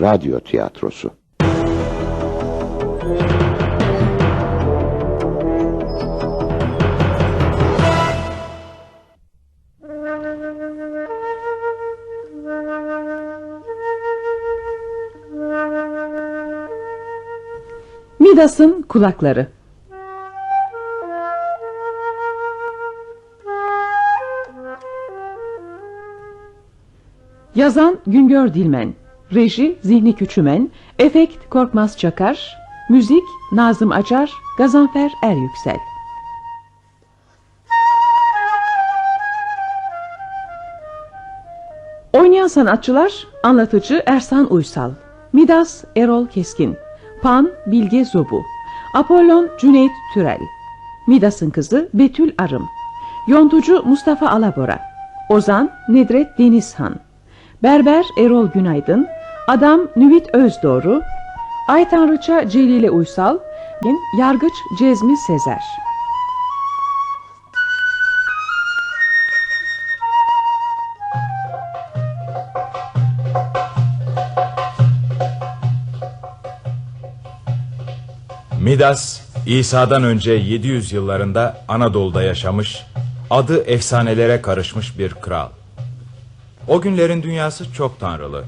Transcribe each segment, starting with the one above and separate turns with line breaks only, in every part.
radyo tiyatrosu.
Midas'ın kulakları. Yazan Güngör Dilmen, reji Zihni Küçümen, efekt Korkmaz Çakar, müzik Nazım Acar, Gazanfer Er Yüksel. Oynayan sanatçılar anlatıcı Ersan Uysal, Midas Erol Keskin, Pan Bilge Zobu, Apollon Cüneyt Türel, Midas'ın kızı Betül Arım, Yontucu Mustafa Alabora, Ozan Nedret Denizhan, Berber Erol Günaydın, Adam Nüvit Özdoğru, Ay Tanrıça Celile Uysal, Yargıç Cezmi Sezer.
Midas, İsa'dan önce 700 yıllarında Anadolu'da yaşamış, adı efsanelere karışmış bir kral. O günlerin dünyası çok tanrılı.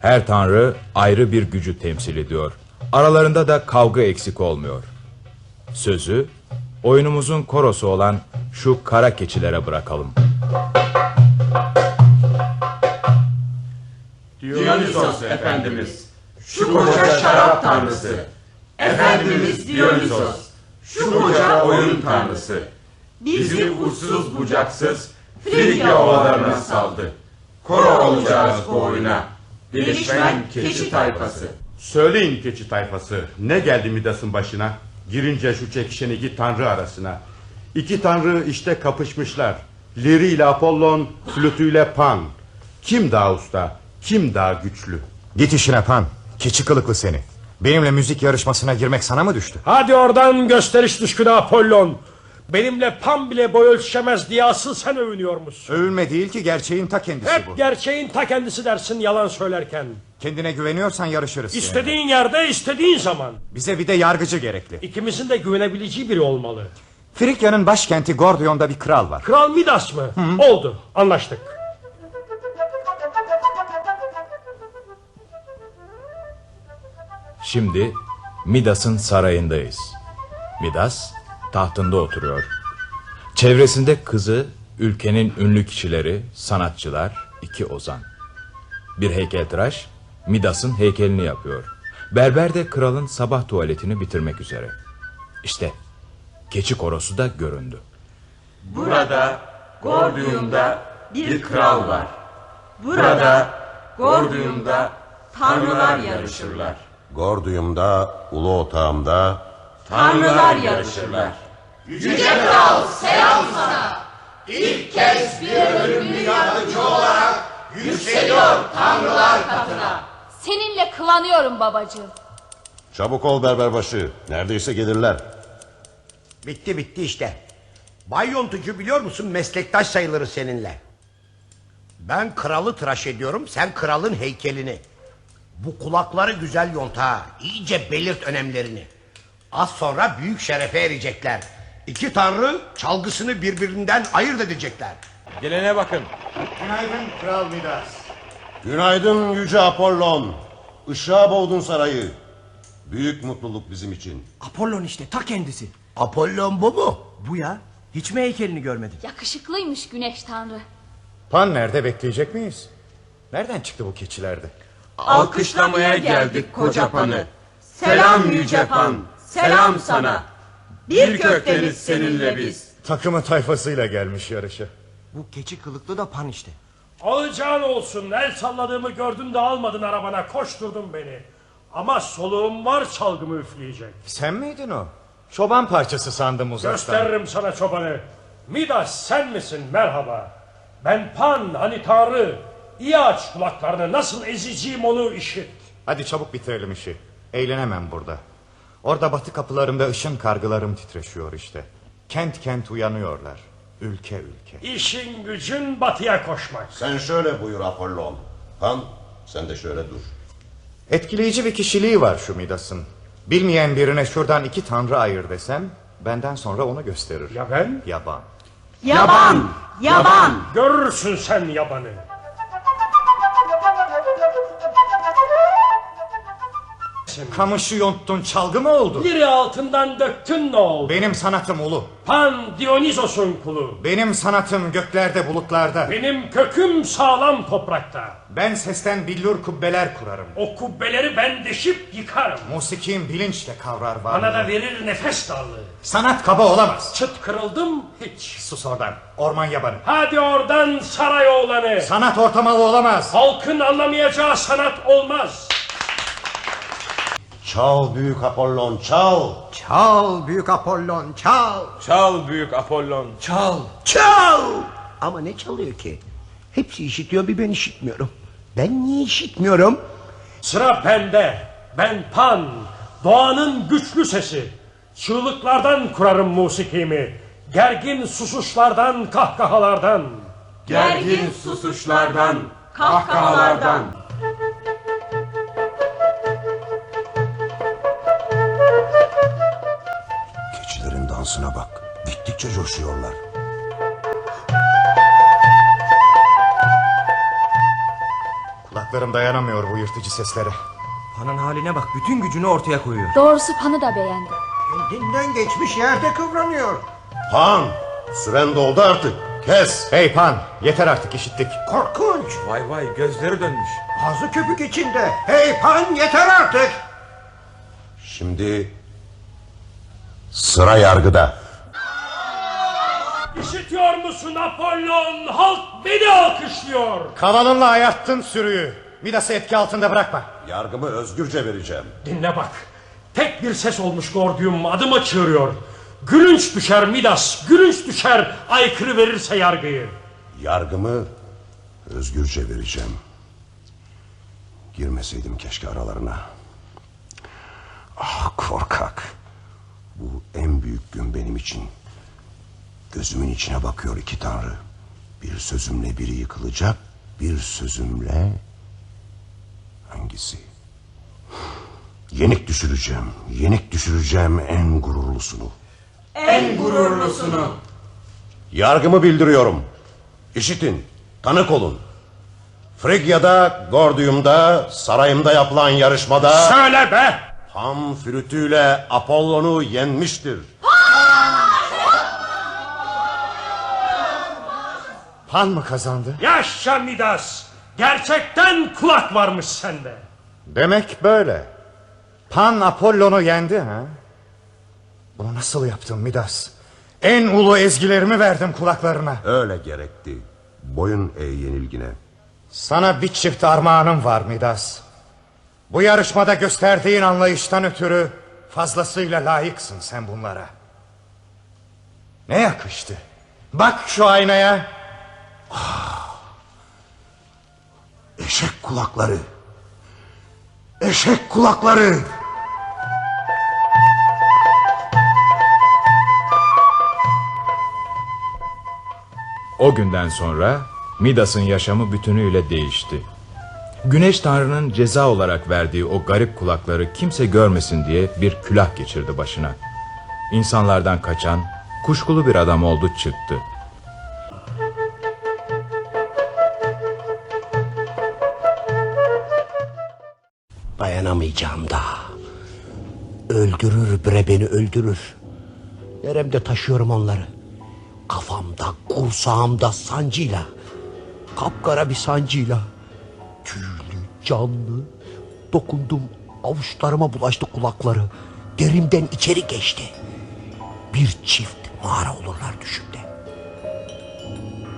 Her tanrı ayrı bir gücü temsil ediyor. Aralarında da kavga eksik olmuyor. Sözü oyunumuzun korosu olan şu kara keçilere bırakalım.
Dionysos Efendimiz, şu koca şarap tanrısı, Efendimiz Dionysos, şu koca oyun tanrısı, bizi uçsuz bucaksız Frigya ovalarına saldı. Koro olacağız bu oyuna, değişmen keçi tayfası.
Söyleyin keçi tayfası ne geldi Midas'ın başına? Girince şu çekişen iki tanrı arasına. İki tanrı işte kapışmışlar. Liri ile Apollon, flütüyle Pan. Kim daha usta, kim daha güçlü?
Git işine Pan. Keçi kılıklı seni. Benimle müzik yarışmasına girmek sana mı düştü?
Hadi oradan gösteriş düşkünü Apollon. Benimle Pan bile boy ölçüşemez diye asıl sen övünüyormuşsun.
Övülme değil ki gerçeğin ta kendisi
Hep
bu.
gerçeğin ta kendisi dersin yalan söylerken.
Kendine güveniyorsan yarışırız.
İstediğin yerde istediğin zaman.
Bize bir de yargıcı gerekli.
İkimizin de güvenebileceği biri olmalı.
Frikya'nın başkenti Gordion'da bir kral var.
Kral Midas mı? Oldu anlaştık.
Şimdi Midas'ın sarayındayız. Midas tahtında oturuyor. Çevresinde kızı, ülkenin ünlü kişileri, sanatçılar, iki ozan. Bir heykeltıraş Midas'ın heykelini yapıyor. Berber de kralın sabah tuvaletini bitirmek üzere. İşte keçi korosu da göründü.
Burada, Gordium'da bir kral var. Burada, Gordium'da tanrılar yarışırlar.
Gorduyum'da, ulu otağımda
Tanrılar yarışırlar.
Seninle kıvanıyorum babacığım.
Çabuk ol berberbaşı. Neredeyse gelirler.
Bitti bitti işte. Bay Yontucu biliyor musun meslektaş sayılırız seninle. Ben kralı tıraş ediyorum sen kralın heykelini. Bu kulakları güzel yonta iyice belirt önemlerini. Az sonra büyük şerefe erecekler. İki tanrı çalgısını birbirinden ayırt edecekler.
Gelene bakın.
Günaydın Kral Midas.
Günaydın yüce Apollon. Işığa boğdun sarayı. Büyük mutluluk bizim için.
Apollon işte ta kendisi.
Apollon bu mu?
Bu ya. Hiç mi heykelini görmedin?
Yakışıklıymış güneş tanrı.
Pan nerede bekleyecek miyiz? Nereden çıktı bu keçilerde?
Alkışlamaya geldik koca panı. Selam yüce pan, selam sana. Bir kökteniz seninle biz.
Takımı tayfasıyla gelmiş yarışa.
Bu keçi kılıklı da pan işte.
Alacağın olsun el salladığımı gördün de almadın arabana koşturdun beni. Ama soluğum var çalgımı üfleyecek.
Sen miydin o? Çoban parçası sandım uzaktan.
Gösteririm sana çobanı. Midas sen misin merhaba. Ben Pan hani tanrı. İyi aç kulaklarını nasıl ezeceğim onu işit.
Hadi çabuk bitirelim işi. Eğlenemem burada. Orada batı kapılarımda ışın kargılarım titreşiyor işte. Kent kent uyanıyorlar. Ülke ülke.
İşin gücün batıya koşmak.
Sen şöyle buyur Apollon. Han sen de şöyle dur.
Etkileyici bir kişiliği var şu Midas'ın. Bilmeyen birine şuradan iki tanrı ayır desem... ...benden sonra onu gösterir.
Ya ben?
Yaban.
Yaban! Yaban!
Görürsün sen yabanı.
Kamışı yontun çalgı mı oldu?
Biri altından döktün ne oldu?
Benim sanatım ulu.
Pan Dionysos'un kulu.
Benim sanatım göklerde bulutlarda.
Benim köküm sağlam toprakta.
Ben sesten billur kubbeler kurarım.
O kubbeleri ben deşip yıkarım.
Musikim bilinçle kavrar varlığı.
Bana da verir nefes darlığı.
Sanat kaba olamaz.
Çıt kırıldım hiç.
Sus oradan. Orman yabanı.
Hadi oradan saray oğlanı.
Sanat ortamalı olamaz.
Halkın anlamayacağı sanat olmaz.
Çal büyük Apollon çal.
Çal büyük Apollon çal.
Çal büyük Apollon.
Çal.
Çal! Ama ne çalıyor ki? Hepsi işitiyor bir ben işitmiyorum. Ben niye işitmiyorum?
Sıra bende. Ben Pan. Doğanın güçlü sesi. Çığlıklardan kurarım musikimi. Gergin susuşlardan, kahkahalardan.
Gergin susuşlardan, kahkahalardan.
Dansına bak. Gittikçe coşuyorlar.
Kulaklarım dayanamıyor bu yırtıcı seslere.
Pan'ın haline bak bütün gücünü ortaya koyuyor.
Doğrusu Pan'ı da beğendim.
Kendinden geçmiş yerde kıvranıyor.
Han süren doldu artık. Kes.
Hey Pan yeter artık işittik.
Korkunç.
Vay vay gözleri dönmüş.
Ağzı köpük içinde. Hey pan yeter artık.
Şimdi sıra yargıda.
İşitiyor musun Apollon? Halk beni alkışlıyor.
Kavalınla ayarttın sürüyü. Midas'ı etki altında bırakma.
Yargımı özgürce vereceğim.
Dinle bak. Tek bir ses olmuş Gordium adıma çığırıyor. Gülünç düşer Midas, gülünç düşer aykırı verirse yargıyı.
Yargımı özgürce vereceğim. Girmeseydim keşke aralarına. Ah korkak. Bu en büyük gün benim için. Gözümün içine bakıyor iki tanrı. Bir sözümle biri yıkılacak, bir sözümle... Hangisi? Yenik düşüreceğim, yenik düşüreceğim en gururlusunu.
En gururlusunu.
Yargımı bildiriyorum. İşitin, tanık olun. Frigya'da, Gordium'da, sarayımda yapılan yarışmada...
Söyle be!
Ham flütüyle Apollon'u yenmiştir.
Pan mı kazandı?
Yaşa Midas! Gerçekten kulak varmış sende.
Demek böyle. Pan Apollon'u yendi ha? Bunu nasıl yaptın Midas? En ulu ezgilerimi verdim kulaklarına.
Öyle gerekti. Boyun eğ yenilgine.
Sana bir çift armağanım var Midas. Bu yarışmada gösterdiğin anlayıştan ötürü fazlasıyla layıksın sen bunlara. Ne yakıştı? Bak şu aynaya.
Eşek kulakları. Eşek kulakları.
O günden sonra Midas'ın yaşamı bütünüyle değişti. Güneş Tanrı'nın ceza olarak verdiği o garip kulakları kimse görmesin diye bir külah geçirdi başına. İnsanlardan kaçan, kuşkulu bir adam oldu çıktı.
Dayanamayacağım daha. Öldürür bre beni öldürür. Neremde taşıyorum onları. Kafamda, kursağımda sancıyla. Kapkara bir sancıyla. Tüylü, canlı. Dokundum, avuçlarıma bulaştı kulakları. Derimden içeri geçti. Bir çift mağara olurlar düşümde.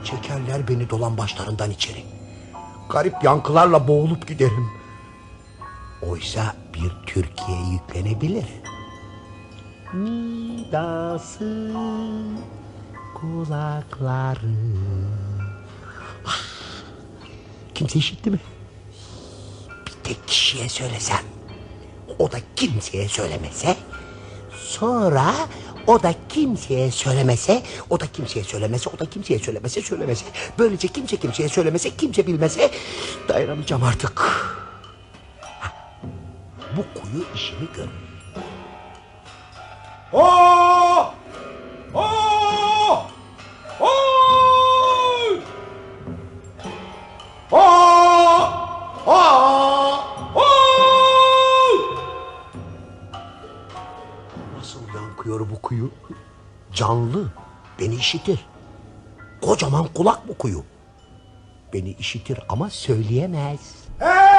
Çekerler beni dolan başlarından içeri. Garip yankılarla boğulup giderim. Oysa bir Türkiye yüklenebilir. Midas'ın kulakları. Kimse işitti mi? Bir tek kişiye söylesem. O da kimseye söylemese. Sonra o da kimseye söylemese, o da kimseye söylemese, o da kimseye söylemese, söylemese. Böylece kimse kimseye söylemese, kimse bilmese dayanamayacağım artık. bu kuyu işini görür.
Oo!
Kuyu? Canlı, beni işitir. Kocaman kulak bu kuyu. Beni işitir ama söyleyemez.
Hey!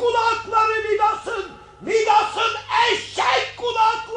kulakları Midas'ın,
Midas'ın eşek kulakları.